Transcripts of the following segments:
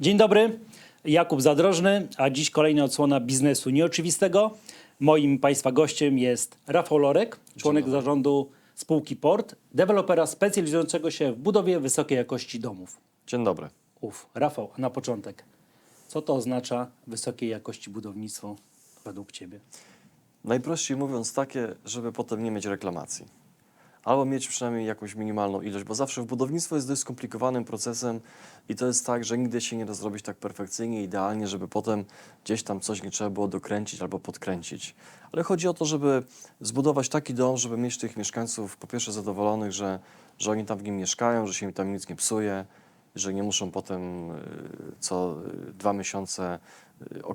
Dzień dobry, Jakub Zadrożny, a dziś kolejna odsłona biznesu nieoczywistego. Moim Państwa gościem jest Rafał Lorek, członek zarządu spółki Port, dewelopera specjalizującego się w budowie wysokiej jakości domów. Dzień dobry. Uf, Rafał, na początek, co to oznacza wysokiej jakości budownictwo według Ciebie? Najprościej mówiąc takie, żeby potem nie mieć reklamacji. Albo mieć przynajmniej jakąś minimalną ilość, bo zawsze w budownictwo jest dość skomplikowanym procesem i to jest tak, że nigdy się nie da zrobić tak perfekcyjnie, idealnie, żeby potem gdzieś tam coś nie trzeba było dokręcić albo podkręcić. Ale chodzi o to, żeby zbudować taki dom, żeby mieć tych mieszkańców po pierwsze zadowolonych, że, że oni tam w nim mieszkają, że się im tam nic nie psuje, że nie muszą potem y, co y, dwa miesiące,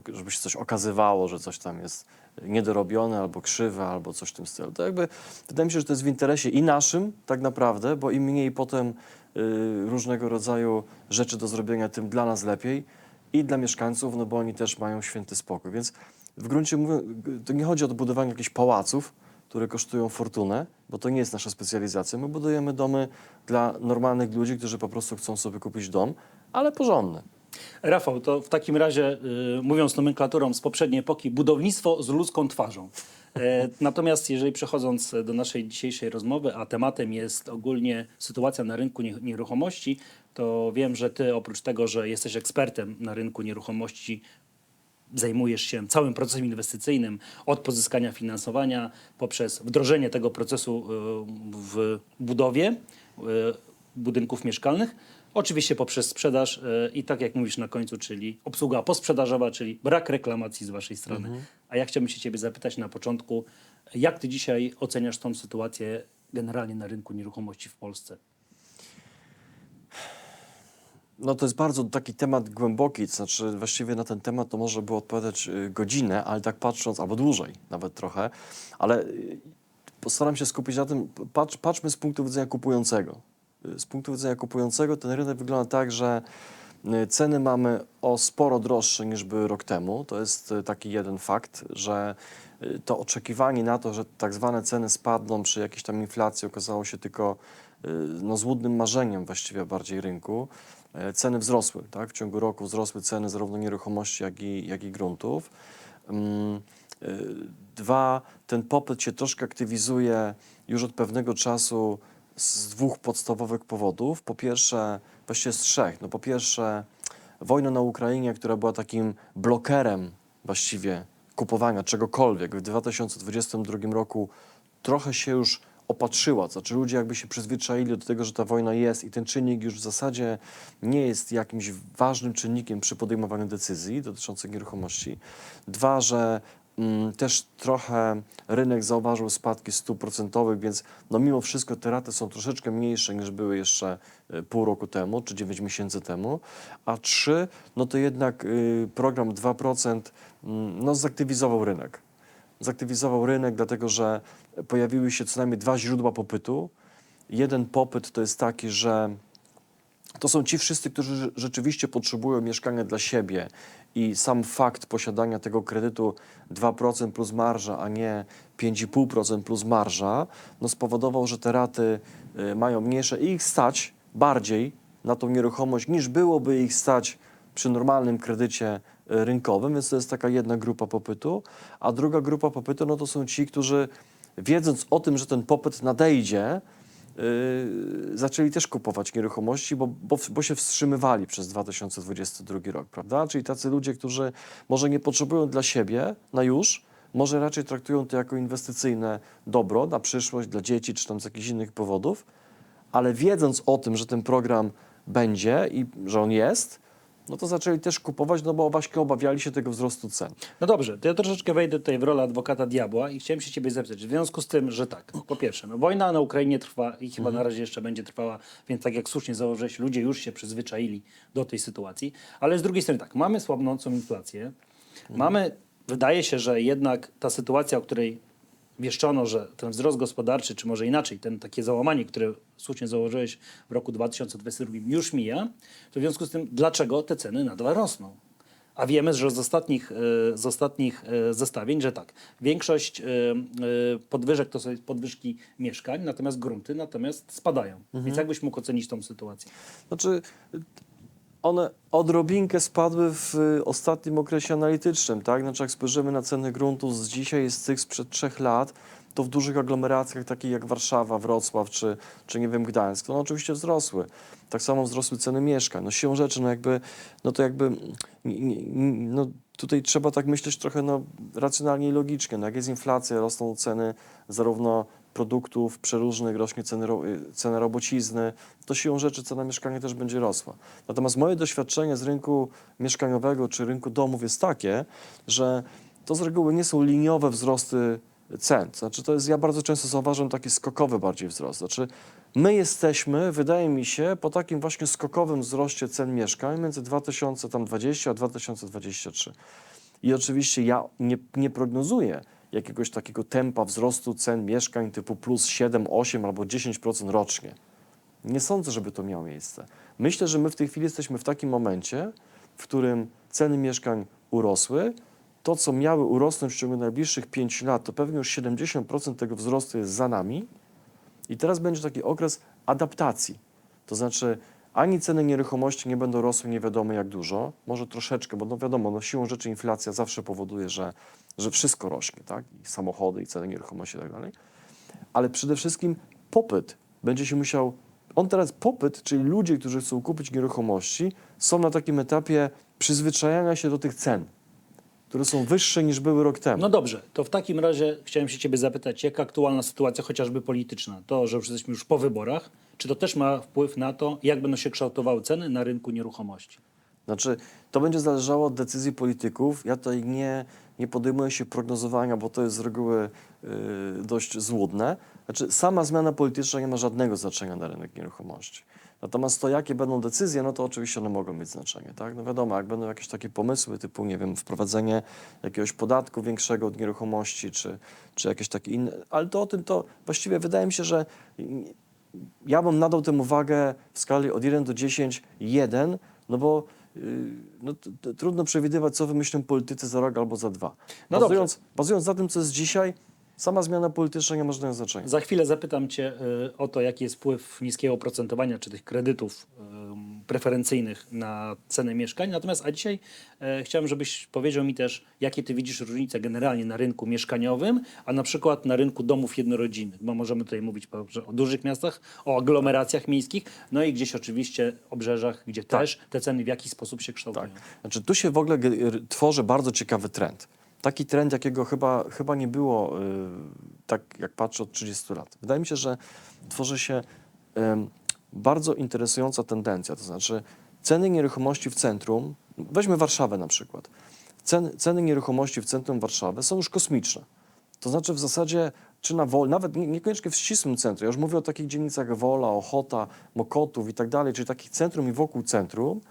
y, żeby się coś okazywało, że coś tam jest niedorobione albo krzywe, albo coś w tym stylu. To jakby wydaje mi się, że to jest w interesie i naszym tak naprawdę, bo im mniej potem y, różnego rodzaju rzeczy do zrobienia, tym dla nas lepiej i dla mieszkańców, no bo oni też mają święty spokój. Więc w gruncie mówiąc, to nie chodzi o budowanie jakichś pałaców, które kosztują fortunę, bo to nie jest nasza specjalizacja. My budujemy domy dla normalnych ludzi, którzy po prostu chcą sobie kupić dom, ale porządny. Rafał, to w takim razie, y, mówiąc nomenklaturą z poprzedniej epoki, budownictwo z ludzką twarzą. E, natomiast jeżeli przechodząc do naszej dzisiejszej rozmowy, a tematem jest ogólnie sytuacja na rynku nie- nieruchomości, to wiem, że ty oprócz tego, że jesteś ekspertem na rynku nieruchomości, zajmujesz się całym procesem inwestycyjnym od pozyskania finansowania poprzez wdrożenie tego procesu y, w budowie y, budynków mieszkalnych, oczywiście poprzez sprzedaż y, i tak jak mówisz na końcu, czyli obsługa posprzedażowa, czyli brak reklamacji z waszej strony. A ja chciałbym się ciebie zapytać na początku, jak ty dzisiaj oceniasz tą sytuację generalnie na rynku nieruchomości w Polsce? No to jest bardzo taki temat głęboki, to znaczy właściwie na ten temat to może było odpowiadać y, godzinę, ale tak patrząc, albo dłużej nawet trochę, ale y, postaram się skupić na tym, patrz, patrzmy z punktu widzenia kupującego. Z punktu widzenia kupującego ten rynek wygląda tak, że y, ceny mamy o sporo droższe niż były rok temu. To jest y, taki jeden fakt, że y, to oczekiwanie na to, że tak zwane ceny spadną przy jakiejś tam inflacji okazało się tylko no, złudnym marzeniem właściwie bardziej rynku. E, Ceny wzrosły, tak? W ciągu roku wzrosły ceny zarówno nieruchomości, jak i, jak i gruntów. Mm, Dwa, ten popyt się troszkę aktywizuje już od pewnego czasu z dwóch podstawowych powodów. Po pierwsze, właściwie z trzech. No po pierwsze, wojna na Ukrainie, która była takim blokerem właściwie kupowania czegokolwiek w 2022 roku, trochę się już opatrzyła. Znaczy ludzie jakby się przyzwyczaili do tego, że ta wojna jest i ten czynnik już w zasadzie nie jest jakimś ważnym czynnikiem przy podejmowaniu decyzji dotyczących nieruchomości. Dwa, że też trochę rynek zauważył spadki stóp procentowych, więc no mimo wszystko te raty są troszeczkę mniejsze niż były jeszcze y, pół roku temu czy 9 miesięcy temu. A trzy, no to jednak y, program 2% mm, no zaktywizował rynek zaktywizował rynek, dlatego że pojawiły się co najmniej dwa źródła popytu. Jeden popyt to jest taki, że to są ci wszyscy, którzy rze- rzeczywiście potrzebują mieszkania dla siebie i sam fakt posiadania tego kredytu 2% plus marża, a nie 5,5% plus marża, no spowodował, że te raty y, mają mniejsze i ich stać bardziej na tą nieruchomość niż byłoby ich stać przy normalnym kredycie y, rynkowym, więc to jest taka jedna grupa popytu, a druga grupa popytu no to są ci, którzy wiedząc o tym, że ten popyt nadejdzie, zaczęli też kupować nieruchomości, bo, bo, bo się wstrzymywali przez 2022 rok, prawda? Czyli tacy ludzie, którzy może nie potrzebują dla siebie na już, może raczej traktują to jako inwestycyjne dobro na przyszłość, dla dzieci czy tam z jakichś innych powodów, ale wiedząc o tym, że ten program będzie i że on jest, no to zaczęli też kupować, no bo właśnie obawiali się tego wzrostu cen. No dobrze, to ja troszeczkę wejdę tutaj w rolę adwokata diabła i chciałem się ciebie zapytać, w związku z tym, że tak, po pierwsze, no wojna na Ukrainie trwa i chyba na razie jeszcze będzie trwała, więc tak jak słusznie założyłeś, ludzie już się przyzwyczaili do tej sytuacji, ale z drugiej strony tak, mamy słabnącą inflację, mamy, wydaje się, że jednak ta sytuacja, o której wieszczono, że ten wzrost gospodarczy, czy może inaczej, ten takie załamanie, które słusznie założyłeś w roku 2022 już mija, to w związku z tym, dlaczego te ceny nadal rosną? A wiemy, że z ostatnich, e, z ostatnich e, zestawień, że tak, większość e, podwyżek to są podwyżki mieszkań, natomiast grunty natomiast spadają. Więc jak byś mógł ocenić tą sytuację? Znaczy, one odrobinkę spadły w y, ostatnim okresie analitycznym, tak? Znaczy jak spojrzymy na ceny gruntów z dzisiaj, z tych sprzed trzech lat, to w dużych aglomeracjach takich jak Warszawa, Wrocław czy, czy nie wiem Gdańsk, one oczywiście wzrosły. Tak samo wzrosły ceny mieszkań. No siłą rzeczy, no jakby, no to jakby, no tutaj trzeba tak myśleć trochę no, racjonalnie i logicznie. No jak jest inflacja, rosną ceny zarówno produktów przeróżnych, rośnie ceny, y, cena robocizny, to siłą rzeczy cena mieszkania też będzie rosła. Natomiast moje doświadczenie z rynku mieszkaniowego czy rynku domów jest takie, że to z reguły nie są liniowe wzrosty cen. Znaczy to jest, ja bardzo często zauważam taki skokowy bardziej wzrost. Znaczy my jesteśmy, wydaje mi się, po takim właśnie skokowym wzroście cen mieszkań między 2020 a 2023. I oczywiście ja nie, nie prognozuję jakiegoś takiego tempa wzrostu cen mieszkań typu plus 7, 8 albo 10% rocznie. Nie sądzę, żeby to miało miejsce. Myślę, że my w tej chwili jesteśmy w takim momencie, w którym ceny mieszkań urosły. To, co miały urosnąć w ciągu najbliższych 5 lat, to pewnie już 70% tego wzrostu jest za nami. I teraz będzie taki okres adaptacji. To znaczy, ani ceny nieruchomości nie będą rosły nie wiadomo jak dużo, może troszeczkę, bo no wiadomo, no siłą rzeczy inflacja zawsze powoduje, że, że wszystko rośnie, tak? I samochody, i ceny nieruchomości i tak dalej. Ale przede wszystkim popyt będzie się musiał. On teraz popyt, czyli ludzie, którzy chcą kupić nieruchomości, są na takim etapie przyzwyczajania się do tych cen, które są wyższe niż były rok temu. No dobrze, to w takim razie chciałem się ciebie zapytać, jak aktualna sytuacja chociażby polityczna, to, że już jesteśmy już po wyborach, czy to też ma wpływ na to, jak będą się kształtowały ceny na rynku nieruchomości? Znaczy, to będzie zależało od decyzji polityków. Ja tutaj nie, nie podejmuję się prognozowania, bo to jest z reguły y, dość złudne. Znaczy, sama zmiana polityczna nie ma żadnego znaczenia na rynek nieruchomości. Natomiast to, jakie będą decyzje, no to oczywiście one mogą mieć znaczenie, tak? No wiadomo, jak będą jakieś takie pomysły typu, nie wiem, wprowadzenie jakiegoś podatku większego od nieruchomości, czy, czy jakieś takie inne, ale to o tym to właściwie wydaje mi się, że ja bym nadał temu wagę w skali od 1 do 10, 1, no bo yy, no, trudno przewidywać, co wymyślą politycy za rok albo za dwa. No bazując, bazując na tym, co jest dzisiaj, sama zmiana polityczna nie ma żadnego znaczenia. Za chwilę zapytam cię y, o to, jaki jest wpływ niskiego oprocentowania czy tych kredytów ym, preferencyjnych na cenę mieszkań. Natomiast a dzisiaj e, chciałem, żebyś powiedział mi też, jakie ty widzisz różnice generalnie na rynku mieszkaniowym, a na przykład na rynku domów jednorodzinnych, bo możemy tutaj mówić po- o dużych miastach, o aglomeracjach miejskich, no i gdzieś oczywiście obrzeżach, gdzie też te ceny w jakiś sposób się kształtują. Znaczy, tu się w ogóle tworzy bardzo ciekawy trend. Taki trend, jakiego chyba, chyba nie było, y, tak jak patrzę, od 30 lat. Wydaje mi się, że tworzy się ym, bardzo interesująca tendencja. To znaczy, ceny nieruchomości w centrum, weźmy Warszawę na przykład. Ceny, ceny nieruchomości w centrum Warszawy są już kosmiczne. To znaczy w zasadzie, czy na Woli, nawet nie, niekoniecznie w ścisłym centrum, ja już mówię o takich dzielnicach Wola, Ochota, Mokotów i tak dalej, czyli takich centrum i wokół centrum,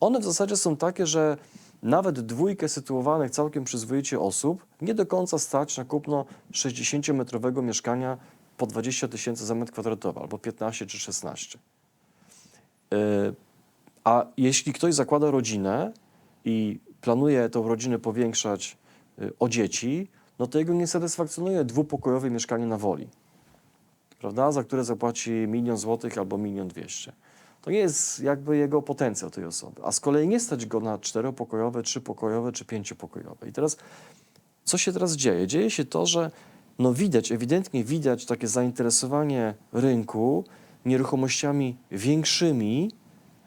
one w zasadzie są takie, że nawet dwójkę sytuowanych całkiem przyzwoicie osób nie do końca stać na kupno 60-metrowego mieszkania po 20 tysięcy za metr kwadratowy, albo 15 czy 16. Yy, A jeśli ktoś zakłada rodzinę i planuje tą rodzinę powiększać y, o dzieci, no to jego nie satysfakcjonuje dwupokojowe mieszkanie na woli, prawda? Za które zapłaci milion złotych albo milion dwieście. To nie jest jakby jego potencjał tej osoby. A z kolei nie stać go na czteropokojowe, trzypokojowe czy pięciopokojowe. I teraz co się teraz dzieje? Dzieje się to, że no widać, ewidentnie widać takie zainteresowanie rynku nieruchomościami większymi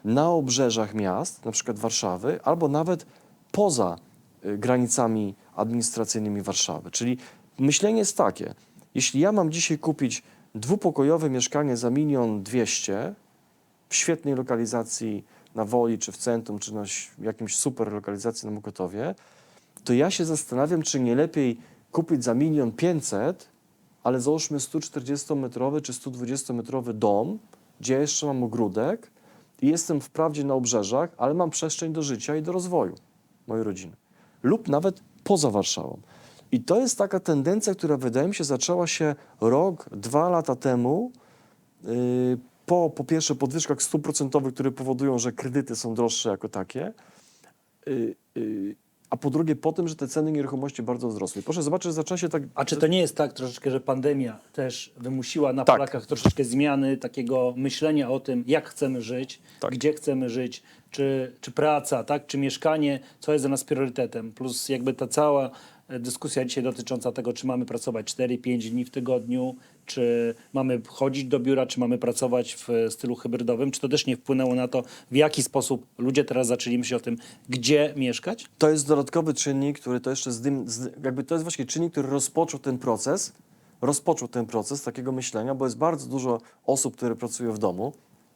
na obrzeżach miast, na przykład Warszawy, albo nawet poza y, granicami administracyjnymi Warszawy. Czyli myślenie jest takie, jeśli ja mam dzisiaj kupić dwupokojowe mieszkanie za milion dwieście w świetnej lokalizacji na Woli, czy w centrum, czy na jakimś super lokalizacji na Mokotowie, to ja się zastanawiam, czy nie lepiej kupić za milion pięćset, ale załóżmy 140-metrowy czy 120-metrowy dom, gdzie jeszcze mam ogródek i jestem wprawdzie na obrzeżach, ale mam przestrzeń do życia i do rozwoju mojej rodziny. Lub nawet poza Warszawą. I to jest taka tendencja, która wydaje mi się zaczęła się rok, dwa lata temu, yy, po, po pierwsze podwyżkach stóp procentowych, które powodują, że kredyty są droższe jako takie, yy, yy, a po drugie po tym, że te ceny nieruchomości bardzo wzrosły. Proszę zobaczyć, że zaczęła się tak... A czy to nie jest tak troszeczkę, że pandemia też wymusiła na Tak. Polakach troszeczkę zmiany takiego myślenia o tym, jak chcemy żyć, Tak. gdzie chcemy żyć, czy, czy praca, tak, czy mieszkanie, co jest dla nas priorytetem, plus jakby ta cała dyskusja dzisiaj dotycząca tego, czy mamy pracować 4-5 dni w tygodniu, czy mamy chodzić do biura, czy mamy pracować w stylu hybrydowym, czy to też nie wpłynęło na to, w jaki sposób ludzie teraz zaczęli myśleć o tym, gdzie mieszkać? To jest dodatkowy czynnik, który to jeszcze zdym, z, jakby to jest właśnie czynnik, który rozpoczął ten proces, rozpoczął ten proces takiego myślenia, bo jest bardzo dużo osób, które pracują w domu,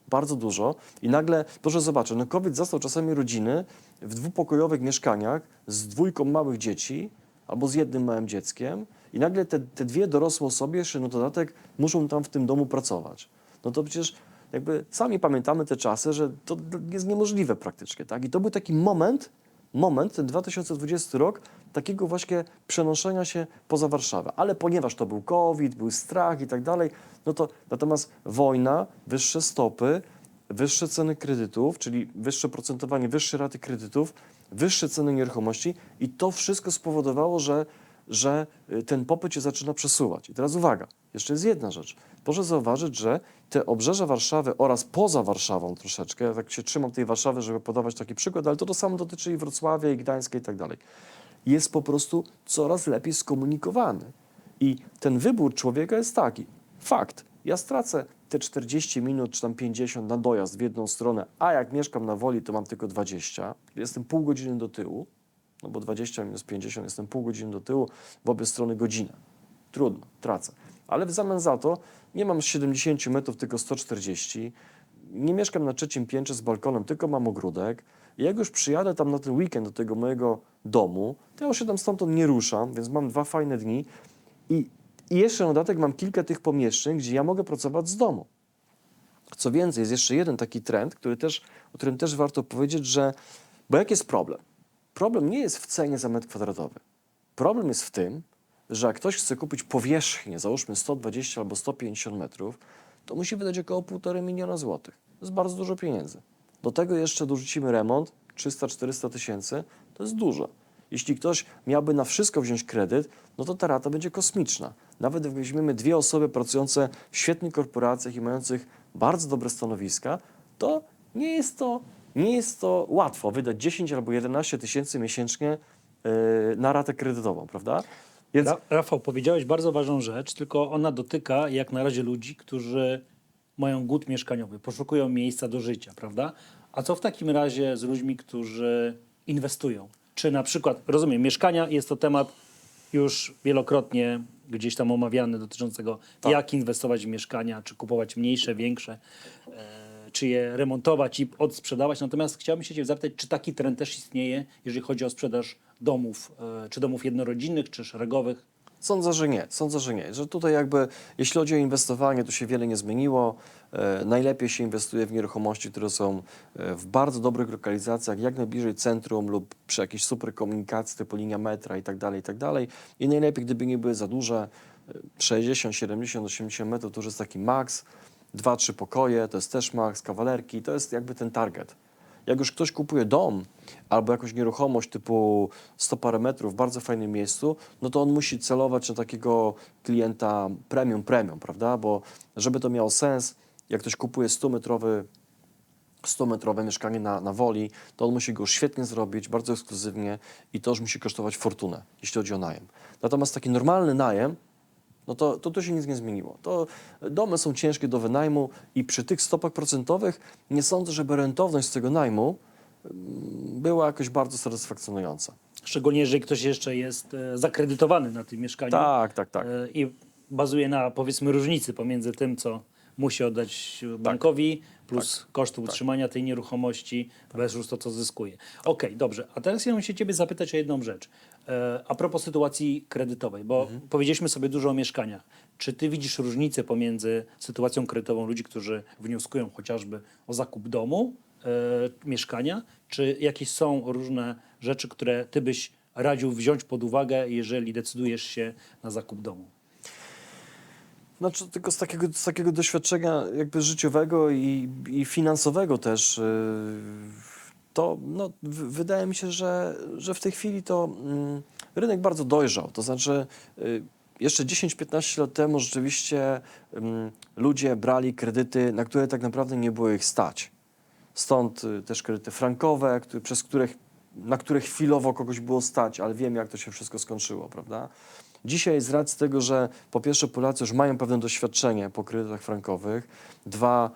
bardzo dużo i nagle, proszę zobaczyć, no COVID zastał czasami rodziny w dwupokojowych mieszkaniach z dwójką małych dzieci albo z jednym małym dzieckiem i nagle te, te dwie dorosłe osoby jeszcze na dodatek muszą tam w tym domu pracować. No to przecież jakby sami pamiętamy te czasy, że to jest niemożliwe praktycznie, tak? I to był taki moment, moment, ten 2020 rok, takiego właśnie przenoszenia się poza Warszawę. Ale ponieważ to był COVID, był strach i tak dalej, no to natomiast wojna, wyższe stopy, wyższe ceny kredytów, czyli wyższe procentowanie, wyższe raty kredytów, wyższe ceny nieruchomości i to wszystko spowodowało, że, że y, ten popyt się zaczyna przesuwać. I teraz uwaga, jeszcze jest jedna rzecz. Proszę zauważyć, że te obrzeża Warszawy oraz poza Warszawą troszeczkę, ja tak się trzymam tej Warszawy, żeby podawać taki przykład, ale to to samo dotyczy i Wrocławia, i Gdańska i tak dalej, jest po prostu coraz lepiej skomunikowany. I ten wybór człowieka jest taki. Fakt, ja stracę te 40 minut czy tam 50 na dojazd w jedną stronę, a jak mieszkam na Woli, to mam tylko 20, jestem pół godziny do tyłu, no bo 20 minus 50, jestem pół godziny do tyłu, w obie strony godzinę. Trudno, tracę. Ale w zamian za to nie mam 70 metrów, tylko 140. Nie mieszkam na trzecim piętrze z balkonem, tylko mam ogródek. I jak już przyjadę tam na ten weekend do tego mojego domu, to ja już się tam stamtąd nie ruszam, więc mam dwa fajne dni. I, i jeszcze na dodatek mam kilka tych pomieszczeń, gdzie ja mogę pracować z domu. Co więcej, jest jeszcze jeden taki trend, który też, o którym też warto powiedzieć, że. Bo jaki jest problem? Problem nie jest w cenie za metr kwadratowy. Problem jest w tym, że jak ktoś chce kupić powierzchnię, załóżmy 120 albo 150 metrów, to musi wydać około 1,5 miliona złotych. To jest bardzo dużo pieniędzy. Do tego jeszcze dorzucimy remont, 300-400 tysięcy, to jest dużo. Jeśli ktoś miałby na wszystko wziąć kredyt, no to ta rata będzie kosmiczna. Nawet jak weźmiemy dwie osoby pracujące w świetnych korporacjach i mających bardzo dobre stanowiska, to nie jest to, nie jest to łatwo wydać 10 albo 11 tysięcy miesięcznie yy, na ratę kredytową, prawda? Więc Ra- Rafał, powiedziałeś bardzo ważną rzecz, tylko ona dotyka jak na razie ludzi, którzy mają głód mieszkaniowy, poszukują miejsca do życia, prawda? A co w takim razie z ludźmi, którzy inwestują? Czy na przykład, rozumiem, mieszkania jest to temat już wielokrotnie gdzieś tam omawiany dotyczącego jak inwestować w mieszkania, czy kupować mniejsze, większe, e, czy je remontować i odsprzedawać. Natomiast chciałbym się cię zapytać, czy taki trend też istnieje, jeżeli chodzi o sprzedaż domów, e, czy domów jednorodzinnych, czy szeregowych? Sądzę, że nie. Sądzę, że nie. Że tutaj jakby, jeśli chodzi o inwestowanie, to się wiele nie zmieniło. E, najlepiej się inwestuje w nieruchomości, które są e, w bardzo dobrych lokalizacjach, jak najbliżej centrum lub przy jakiejś super komunikacji typu linia metra i tak dalej, i tak najlepiej, gdyby nie były za duże, e, 60, 70, 80 metrów to już jest taki maks. Dwa, trzy pokoje, to jest też maks, kawalerki, to jest jakby ten target. Jak już ktoś kupuje dom albo jakąś nieruchomość typu 100 parę metrów w bardzo fajnym miejscu, no to on musi celować na takiego klienta premium, premium, prawda? Bo żeby to miało sens, jak ktoś kupuje 100-metrowy 100-metrowe mieszkanie na, na woli, to on musi go świetnie zrobić, bardzo ekskluzywnie i to już musi kosztować fortunę, jeśli chodzi o najem. Natomiast taki normalny najem, no to, to tu się nic nie zmieniło. To domy są ciężkie do wynajmu i przy tych stopach procentowych nie sądzę, żeby rentowność z tego najmu mm, była jakoś bardzo satysfakcjonująca. Szczególnie, jeżeli ktoś jeszcze jest e, zakredytowany na tym mieszkaniu Tak, tak, tak. e, i bazuje na powiedzmy różnicy pomiędzy tym, co musi oddać bankowi, plus koszty utrzymania tej nieruchomości versus to, co zyskuje. Okej, dobrze. A teraz ja bym się ciebie zapytać o jedną rzecz. E, a propos sytuacji kredytowej, bo powiedzieliśmy sobie dużo o mieszkaniach. Czy ty widzisz różnicę pomiędzy sytuacją kredytową ludzi, którzy wnioskują chociażby o zakup domu, e, mieszkania, czy jakieś są różne rzeczy, które ty byś radził wziąć pod uwagę, jeżeli decydujesz się na zakup domu? Znaczy, tylko z takiego, z takiego doświadczenia jakby życiowego i, i finansowego też, yy, to no, wydaje mi się, że, że w tej chwili to mm, rynek bardzo dojrzał. To znaczy, yy, jeszcze 10-15 lat temu rzeczywiście mm, ludzie brali kredyty, na które tak naprawdę nie było ich stać. Stąd y, też kredyty frankowe, które, przez które, na które chwilowo kogoś było stać, ale wiem, jak to się wszystko skończyło, prawda? Dzisiaj z racji tego, że po pierwsze Polacy już mają pewne doświadczenie po kredytach frankowych, dwa,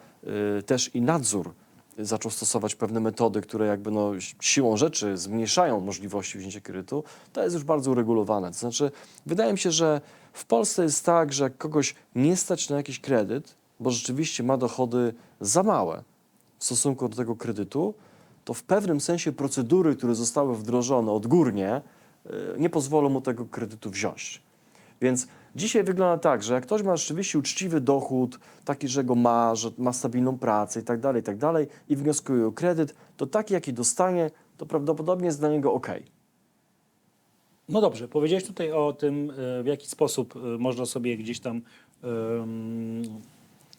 y, też i nadzór zaczął stosować pewne metody, które jakby no, siłą rzeczy zmniejszają możliwości wzięcia kredytu, to jest już bardzo uregulowane. To znaczy, wydaje mi się, że w Polsce jest tak, że jak kogoś nie stać na jakiś kredyt, bo rzeczywiście ma dochody za małe w stosunku do tego kredytu, to w pewnym sensie procedury, które zostały wdrożone odgórnie, nie pozwolą mu tego kredytu wziąć. Więc dzisiaj wygląda tak, że jak ktoś ma rzeczywiście uczciwy dochód, taki, że go ma, że ma stabilną pracę i tak dalej, i tak dalej, i wnioskuje o kredyt, to taki, jaki dostanie, to prawdopodobnie jest dla niego ok. No dobrze, powiedziałeś tutaj o tym, e, w jaki sposób e, można sobie gdzieś tam em,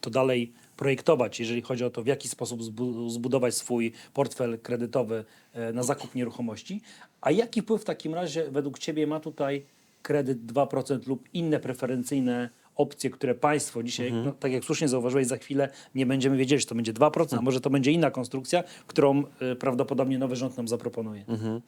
to dalej projektować, jeżeli chodzi o to, w jaki sposób zbu- zbudować swój portfel kredytowy e, na zakup nieruchomości. A jaki wpływ w takim razie według Ciebie ma tutaj kredyt 2% lub inne preferencyjne opcje, które państwo dzisiaj, no, tak jak słusznie zauważyłeś, za chwilę nie będziemy wiedzieli, czy to będzie 2%, a może to będzie inna konstrukcja, którą e, prawdopodobnie nowy rząd nam zaproponuje. Mhm.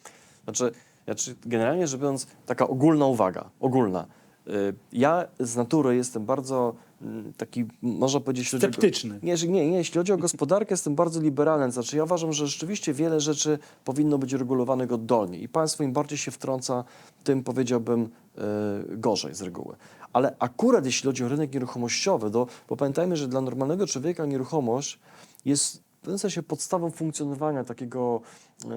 Znaczy, znaczy, generalnie rzecz biorąc, taka ogólna uwaga, ogólna. Y, Ja z natury jestem bardzo mm, taki, można powiedzieć... Sceptyczny. Nie, nie, nie, jeśli chodzi o gospodarkę, jestem bardzo liberalny. Znaczy, ja uważam, że rzeczywiście wiele rzeczy powinno być regulowanych oddolnie i państwo im bardziej się wtrąca, tym powiedziałbym y, gorzej z reguły. Ale akurat jeśli chodzi o rynek nieruchomościowy, to, bo pamiętajmy, że dla normalnego człowieka nieruchomość jest pewnym sensie podstawą funkcjonowania takiego, e,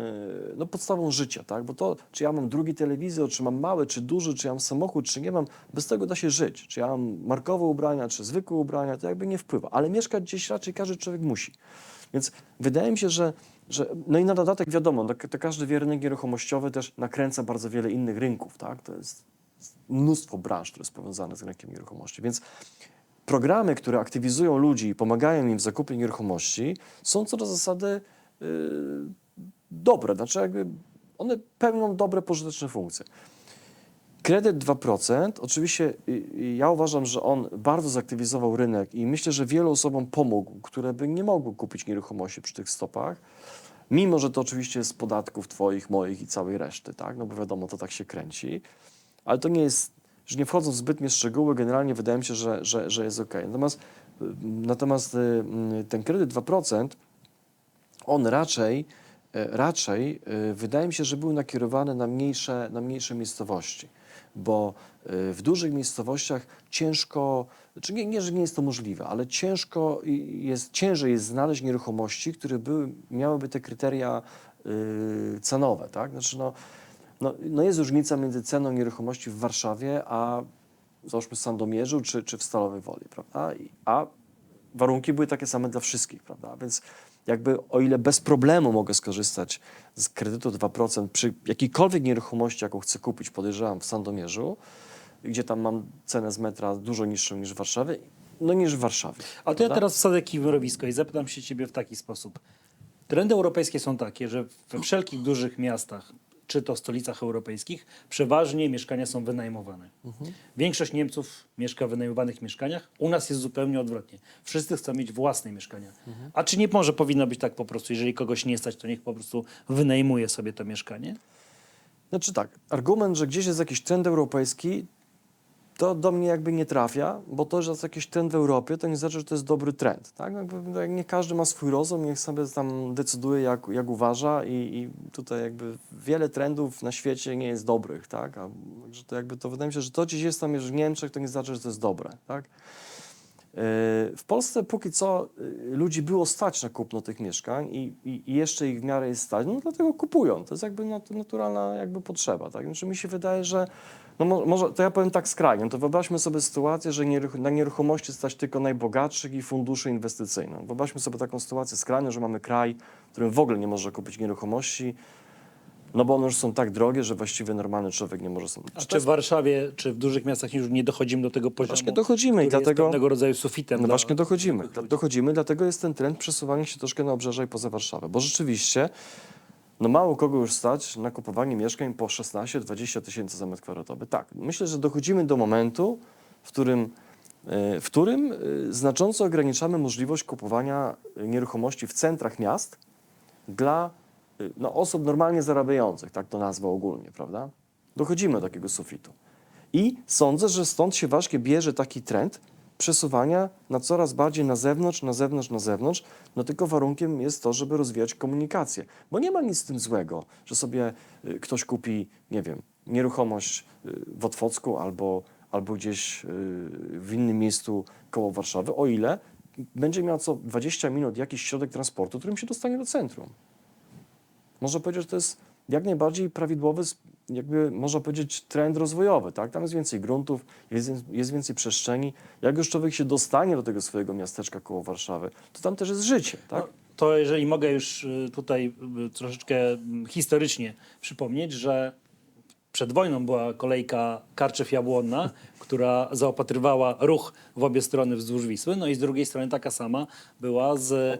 no podstawą życia, tak? Bo to, czy ja mam drugi telewizor, czy mam mały, czy duży, czy ja mam samochód, czy nie mam, bez tego da się żyć. Czy ja mam markowe ubrania, czy zwykłe ubrania, to jakby nie wpływa. Ale mieszkać gdzieś raczej każdy człowiek musi. Więc wydaje mi się, że, że no i na dodatek wiadomo, to, to każdy wie, rynek nieruchomościowy też nakręca bardzo wiele innych rynków, tak? To jest mnóstwo branż, które jest powiązane z rynkiem nieruchomości. Więc programy, które aktywizują ludzi i pomagają im w zakupie nieruchomości, są co do zasady yy, dobre. Znaczy, jakby one pełnią dobre, pożyteczne funkcje. Kredyt 2%, oczywiście y, y, ja uważam, że on bardzo zaktywizował rynek i myślę, że wielu osobom pomógł, które by nie mogły kupić nieruchomości przy tych stopach, mimo że to oczywiście jest z podatków twoich, moich i całej reszty, tak? No bo wiadomo, to tak się kręci, ale to nie jest, że nie wchodząc w zbytnie szczegóły, generalnie wydaje mi się, że, że, że jest ok. Natomiast, y, natomiast y, y, ten kredyt 2%, on raczej, e, raczej wydaje mi się, że był nakierowany na mniejsze, na mniejsze miejscowości, bo w dużych miejscowościach ciężko, czy nie, nie, że nie jest to możliwe, ale ciężko jest, ciężej jest znaleźć nieruchomości, które były, miałyby te kryteria cenowe, tak? Znaczy no, no, no jest różnica między ceną nieruchomości w Warszawie, a załóżmy w Sandomierzu czy, czy w Stalowej Woli, prawda? I- A warunki były takie same dla wszystkich, prawda? Więc jakby o ile bez problemu mogę skorzystać z kredytu 2% przy jakiejkolwiek nieruchomości, jaką chcę kupić, podejrzewam w Sandomierzu, gdzie tam mam cenę z metra dużo niższą niż w Warszawie, no niż w Warszawie. A to ja teraz wsadzę kij w mrowisko i zapytam się ciebie w taki sposób. Trendy europejskie są takie, że we wszelkich dużych miastach, czy to stolicach europejskich, przeważnie mieszkania są wynajmowane. Większość Niemców mieszka w wynajmowanych mieszkaniach. U nas jest zupełnie odwrotnie. Wszyscy chcą mieć własne mieszkania. A czy nie może powinno być tak po prostu, jeżeli kogoś nie stać, to niech po prostu wynajmuje sobie to mieszkanie? Znaczy tak, argument, że gdzieś jest jakiś trend europejski, to do mnie jakby nie trafia, bo to, że jest jakiś trend w Europie, to nie znaczy, że to jest dobry trend. Tak? Jakby, no, nie każdy ma swój rozum, niech sobie tam decyduje, jak, jak uważa i, i tutaj jakby wiele trendów na świecie nie jest dobrych. Tak? A, także to jakby to wydaje mi się, że to gdzieś jest tam już w Niemczech, to nie znaczy, że to jest dobre. Tak? Yy, W Polsce póki co yy, ludzi było stać na kupno tych mieszkań i, i, i jeszcze ich w miarę jest stać, no dlatego kupują. To jest jakby nat- naturalna jakby potrzeba. Tak? Znaczy mi się wydaje, że no mo, może, to ja powiem tak skrajnie, no to wyobraźmy sobie sytuację, że nieruch na nieruchomości stać tylko najbogatszych i funduszy inwestycyjne. Wyobraźmy sobie taką sytuację skrajną, że mamy kraj, w którym w ogóle nie może kupić nieruchomości, no bo one już są tak drogie, że właściwie normalny człowiek nie może sobie... A czy w Warszawie, czy w dużych miastach już nie dochodzimy do tego poziomu, Właśnie dochodzimy i dlatego... jest pewnego rodzaju sufitem No dla właśnie dochodzimy. Dochodzimy, dlatego jest ten trend przesuwania się troszkę na obrzeża i poza Warszawę. Bo rzeczywiście, no mało kogo już stać na kupowanie mieszkań po 16-20 tysięcy za metr kwadratowy. Tak, myślę, że dochodzimy do momentu, w którym, e, w którym e, znacząco ograniczamy możliwość kupowania e, nieruchomości w centrach miast, dla y, no, osób normalnie zarabiających, tak to nazwę ogólnie, prawda? Dochodzimy do takiego sufitu. I sądzę, że stąd się właśnie bierze taki trend przesuwania na coraz bardziej na zewnątrz, na zewnątrz, na zewnątrz. No tylko warunkiem jest to, żeby rozwijać komunikację. Bo nie ma nic z tym złego, że sobie y, ktoś kupi, nie wiem, nieruchomość y, w Otwocku albo, albo gdzieś y, w innym miejscu koło Warszawy, o ile będzie miał co 20 minut jakiś środek transportu, którym się dostanie do centrum. Można powiedzieć, że to jest jak najbardziej prawidłowy, jakby można powiedzieć, trend rozwojowy. Tak? Tam jest więcej gruntów, jest, jest więcej przestrzeni. Jak już człowiek się dostanie do tego swojego miasteczka koło Warszawy, to tam też jest życie. Tak? No, to jeżeli mogę już y, tutaj y, troszeczkę mm, historycznie przypomnieć, że przed wojną była kolejka Karczew-Jabłonna, która zaopatrywała ruch w obie strony wzdłuż Wisły, no i z drugiej strony taka sama była z e,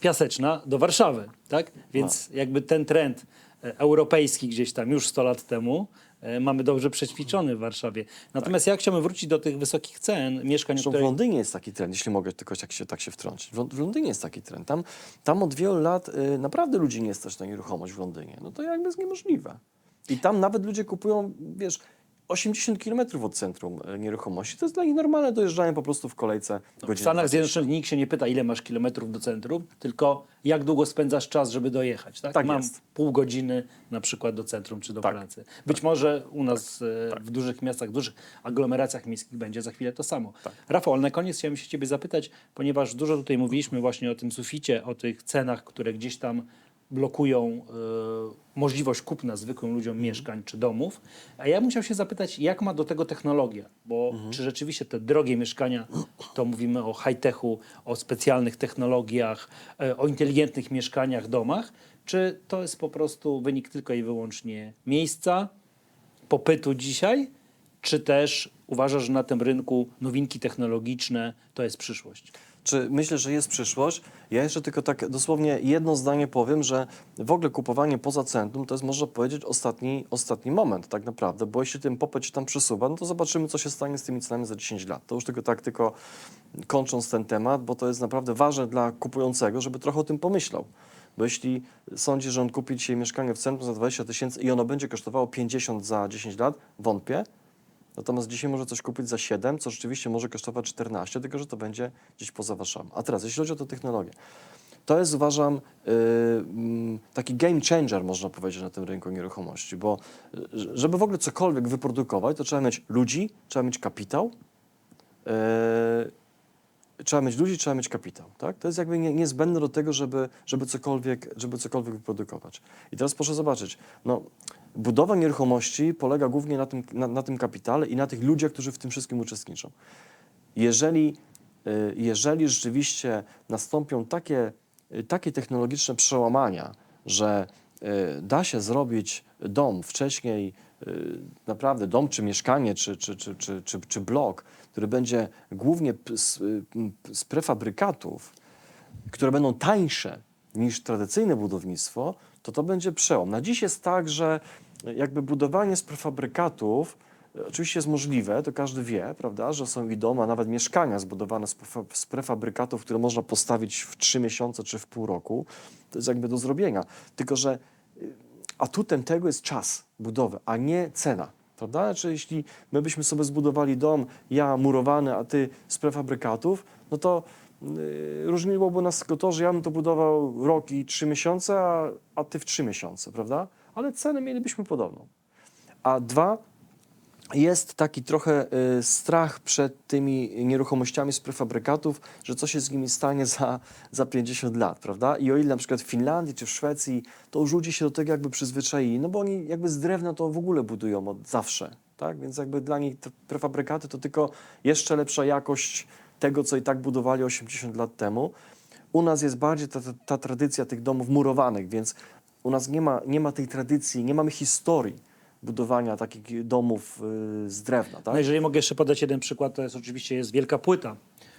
Piaseczna do Warszawy, tak? Więc jakby ten trend europejski gdzieś tam już 100 lat temu e, mamy dobrze przećwiczony w Warszawie. Natomiast ja chciałbym wrócić do tych wysokich cen mieszkań, Zresztą w których Londynie jest taki trend, jeśli mogę tylko tak się, tak się wtrącić. W, w Londynie jest taki trend. Tam, tam od wielu lat y, naprawdę ludzi nie stać na nieruchomość w Londynie. No to jakby jest niemożliwe. I tam nawet ludzie kupują, wiesz, 80 km od centrum y, nieruchomości. To jest dla nich normalne, dojeżdżają po prostu w kolejce No, W godzinę. Stanach 20. Zjednoczonych nikt się nie pyta, ile masz kilometrów do centrum, tylko jak długo spędzasz czas, żeby dojechać. Tak, Tak Mam jest. pół godziny na przykład do centrum czy do Tak. pracy. Być może u nas e, w dużych miastach, w dużych aglomeracjach miejskich będzie za chwilę to samo. Tak. Rafał, ale na koniec chciałem się ciebie zapytać, ponieważ dużo tutaj mówiliśmy właśnie o tym suficie, o tych cenach, które gdzieś tam blokują e, możliwość kupna zwykłym ludziom Mhm. mieszkań czy domów. A ja chciał się zapytać, jak ma do tego technologia? Bo Mhm. czy rzeczywiście te drogie mieszkania, to mówimy o high-techu, o specjalnych technologiach, e, o inteligentnych mieszkaniach, domach, czy to jest po prostu wynik tylko i wyłącznie miejsca, popytu dzisiaj, czy też uważasz, że na tym rynku nowinki technologiczne to jest przyszłość? Czy myślę, że jest przyszłość? Ja jeszcze tylko tak dosłownie jedno zdanie powiem, że w ogóle kupowanie poza centrum to jest, można powiedzieć, ostatni, ostatni moment tak naprawdę, bo jeśli ten popyt się tam przesuwa, no to zobaczymy, co się stanie z tymi cenami za 10 lat. To już tylko tak tylko kończąc ten temat, bo to jest naprawdę ważne dla kupującego, żeby trochę o tym pomyślał. Bo jeśli sądzi, że on kupi dzisiaj mieszkanie w centrum za 20 tysięcy i ono będzie kosztowało 50 za 10 lat, wątpię. Natomiast dzisiaj może coś kupić za 7, co rzeczywiście może kosztować 14, tylko że to będzie gdzieś poza Warszawą. A teraz, jeśli chodzi o tę technologię, to jest uważam yy, mm, taki game changer, można powiedzieć, na tym rynku nieruchomości, bo y, żeby w ogóle cokolwiek wyprodukować, to trzeba mieć ludzi, trzeba mieć kapitał, yy, trzeba mieć ludzi, trzeba mieć kapitał. Tak? To jest jakby nie, niezbędne do tego, żeby, żeby, cokolwiek, żeby cokolwiek wyprodukować. I teraz proszę zobaczyć, no, budowa nieruchomości polega głównie na tym, na, na tym kapitale i na tych ludziach, którzy w tym wszystkim uczestniczą. Jeżeli, y, jeżeli rzeczywiście nastąpią takie, y, takie technologiczne przełamania, że y, da się zrobić dom wcześniej, naprawdę dom czy mieszkanie, czy, czy, czy, czy, czy, czy blok, który będzie głównie z, z prefabrykatów, które będą tańsze niż tradycyjne budownictwo, to to będzie przełom. Na dziś jest tak, że jakby budowanie z prefabrykatów e, oczywiście jest możliwe, to każdy wie, prawda, że są i domy, a nawet mieszkania zbudowane z, prefa- z prefabrykatów, które można postawić w trzy miesiące czy w pół roku. To jest jakby do zrobienia. Tylko, że y, atutem tego jest czas budowy, a nie cena. Prawda? Znaczy, jeśli my byśmy sobie zbudowali dom, ja murowany, a ty z prefabrykatów, no to różniłoby nas tylko to, że ja bym to budował rok i trzy miesiące, a, a ty w trzy miesiące, prawda? Ale cenę mielibyśmy podobną. A dwa, jest taki trochę y, strach przed tymi nieruchomościami z prefabrykatów, że co się z nimi stanie za, za 50 lat, prawda? I o ile na przykład w Finlandii czy w Szwecji, to już ludzie się do tego jakby przyzwyczaili, no bo oni jakby z drewna to w ogóle budują od zawsze, tak? Więc jakby dla nich te prefabrykaty to tylko jeszcze lepsza jakość tego, co i tak budowali 80 lat temu. U nas jest bardziej ta, ta, ta tradycja tych domów murowanych, więc u nas nie ma, nie ma tej tradycji, nie mamy historii budowania takich domów y, z drewna, tak? No jeżeli mogę jeszcze podać jeden przykład, to jest oczywiście jest wielka płyta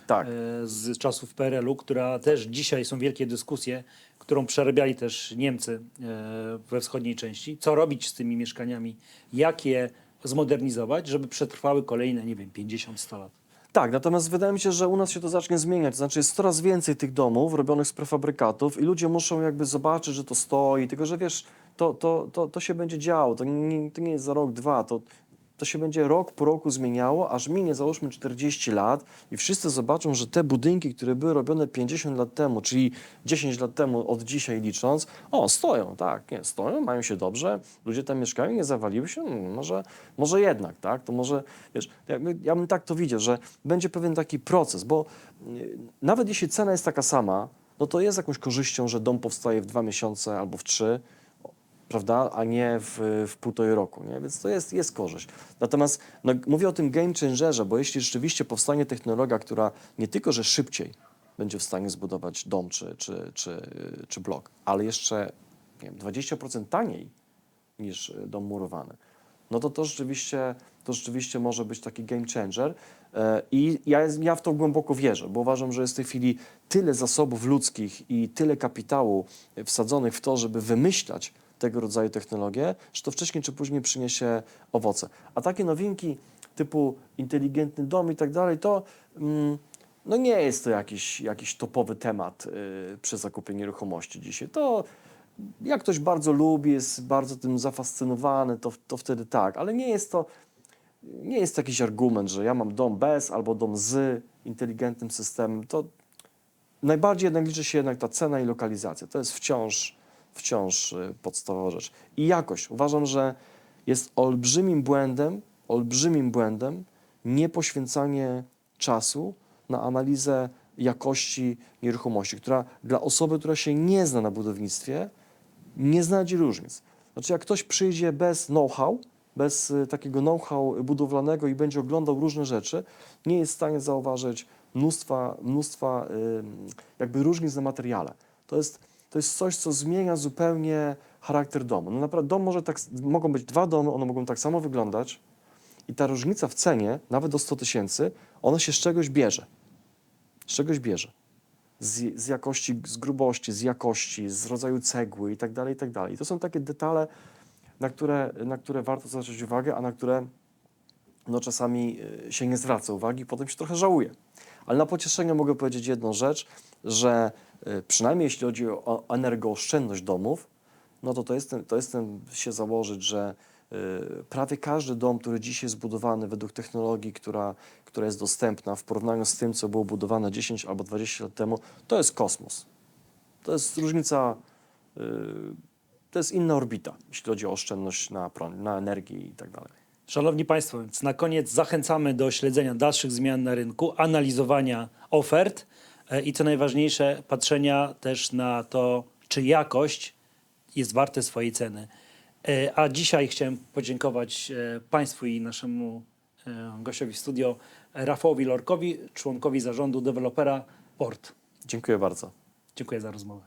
Tak. e, z czasów PRL-u, która też dzisiaj są wielkie dyskusje, którą przerabiali też Niemcy e, we wschodniej części. Co robić z tymi mieszkaniami? Jak je zmodernizować, żeby przetrwały kolejne, nie wiem, 50-100 lat? Tak, natomiast wydaje mi się, że u nas się to zacznie zmieniać. Znaczy jest coraz więcej tych domów robionych z prefabrykatów i ludzie muszą jakby zobaczyć, że to stoi, tylko że wiesz, to, to, to, to się będzie działo. To nie, to nie jest za rok, dwa. To, to się będzie rok po roku zmieniało, aż minie załóżmy 40 lat i wszyscy zobaczą, że te budynki, które były robione 50 lat temu, czyli 10 lat temu od dzisiaj licząc, o, stoją, tak, nie, stoją, mają się dobrze, ludzie tam mieszkają, nie zawaliły się, no, może, może jednak, tak, to może, wiesz, ja bym tak to widział, że będzie pewien taki proces, bo y, nawet jeśli cena jest taka sama, no to jest jakąś korzyścią, że dom powstaje w dwa miesiące albo w trzy, prawda, a nie w, w półtorej roku, nie? więc to jest, jest korzyść. Natomiast no, mówię o tym game changerze, bo jeśli rzeczywiście powstanie technologia, która nie tylko, że szybciej będzie w stanie zbudować dom czy, czy, czy, czy blok, ale jeszcze nie wiem, 20% taniej niż dom murowany, no to to rzeczywiście, to rzeczywiście może być taki game changer. E, I ja, ja w to głęboko wierzę, bo uważam, że jest w tej chwili tyle zasobów ludzkich i tyle kapitału wsadzonych w to, żeby wymyślać tego rodzaju technologie, że to wcześniej czy później przyniesie owoce. A takie nowinki typu inteligentny dom i tak dalej, to mm, no nie jest to jakiś, jakiś topowy temat y, przy zakupie nieruchomości dzisiaj. To jak ktoś bardzo lubi, jest bardzo tym zafascynowany, to, to wtedy tak, ale nie jest to nie jest to jakiś argument, że ja mam dom bez albo dom z inteligentnym systemem. To najbardziej jednak liczy się jednak ta cena i lokalizacja. To jest wciąż, wciąż y, podstawowa rzecz. I jakość. Uważam, że jest olbrzymim błędem, olbrzymim błędem niepoświęcanie czasu na analizę jakości nieruchomości, która dla osoby, która się nie zna na budownictwie, nie znajdzie różnic. Znaczy, jak ktoś przyjdzie bez know-how, bez y, takiego know-how budowlanego i będzie oglądał różne rzeczy, nie jest w stanie zauważyć mnóstwa, mnóstwa jakby różnic na materiale. To jest, to jest coś, co zmienia zupełnie charakter domu. No naprawdę, dom może tak, mogą być dwa domy, one mogą tak samo wyglądać i ta różnica w cenie, nawet do 100 tysięcy, ona się z czegoś bierze. Z czegoś bierze z, z jakości, z grubości, z jakości, z rodzaju cegły i tak dalej, i tak dalej. I to są takie detale, na które, na które warto zwracać uwagę, a na które no, czasami y, się nie zwraca uwagi, potem się trochę żałuje. Ale na pocieszenie mogę powiedzieć jedną rzecz, że przynajmniej jeśli chodzi o energooszczędność domów, no to to jestem, to jestem się założyć, że y, prawie każdy dom, który dzisiaj jest zbudowany według technologii, która, która jest dostępna w porównaniu z tym, co było budowane 10 albo 20 lat temu, to jest kosmos. To jest różnica, y, to jest inna orbita, jeśli chodzi o oszczędność na prąd, na energię i tak dalej. Szanowni Państwo, więc na koniec zachęcamy do śledzenia dalszych zmian na rynku, analizowania ofert e, i co najważniejsze, patrzenia też na to, czy jakość jest warte swojej ceny. E, A dzisiaj chciałem podziękować e, Państwu i naszemu e, gościowi w studio, Rafałowi Lorkowi, członkowi zarządu dewelopera Port. Dziękuję bardzo. Dziękuję za rozmowę.